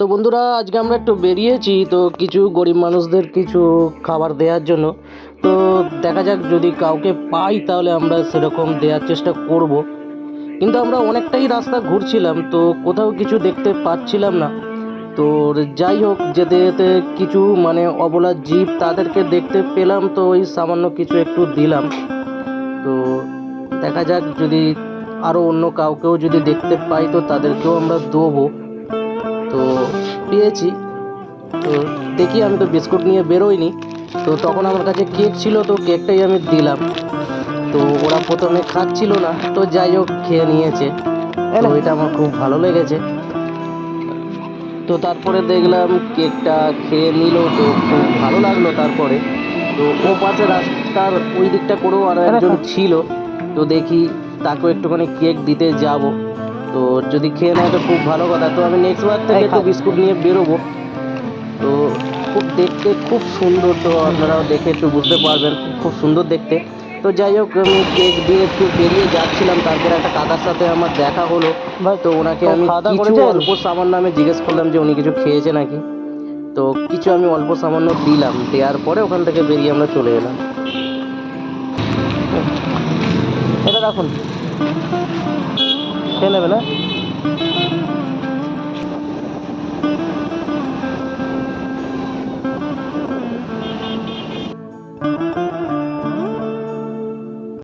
তো বন্ধুরা, আজকে আমরা একটু বেরিয়েছি তো কিছু গরিব মানুষদের কিছু খাবার দেওয়ার জন্য। তো দেখা যাক যদি কাউকে পাই তাহলে আমরা সেরকম দেওয়ার চেষ্টা করব। কিন্তু আমরা অনেকটাই রাস্তা ঘুরছিলাম, তো কোথাও কিছু দেখতে পাচ্ছিলাম না। তো যাই হোক, যেতে যেতে কিছু মানে অবলা জীব তাদেরকে দেখতে পেলাম, তো ওই সামান্য কিছু একটু দিলাম। তো দেখা যাক যদি আরও অন্য কাউকেও যদি দেখতে পাই, তো তাদেরকেও আমরা দেবো। তো পেয়েছি। তো দেখি আমি তো বিস্কুট নিয়ে বেরোইনি। তো তখন আমার কাছে কেক ছিল তো কেকটাই আমি দিলাম। তো ওরা প্রথমে খাচ্ছিল না তো যাই হোক খেয়ে নিয়েছে। তো এটা আমার খুব ভালো লেগেছে। তো তারপরে দেখলাম কেকটা খেয়ে নিল তো খুব ভালো লাগল তারপরে। তো ও পাশে রাস্তার ওই দিকটা করেও আরও একজন ছিল। তো দেখি তাকেও একটুখানি কেক দিতে যাব। তো যদি খেয়ে নেয় তো খুব ভালো কথা। তো আমি নেক্সট বার থেকে তো বিস্কুট নিয়ে বেরোবো। তো খুব দেখতে খুব সুন্দর তো আপনারাও দেখে একটু বুঝতে পারবেন খুব সুন্দর দেখতে। তো যাই হোক আমি কেক দিয়ে একটু বেরিয়ে যাচ্ছিলাম। তারপরে একটা কাকার সাথে আমার দেখা হলো। তো ওনাকে আমি কিছু অল্প সামান্য আমি জিজ্ঞেস করলাম যে উনি কিছু খেয়েছে নাকি। তো কিছু আমি অল্প সামান্য দিলাম। দেওয়ার পরে ওখান থেকে বেরিয়ে আমরা চলে এলাম। এটা রাখুন। খেয়ে নেবে না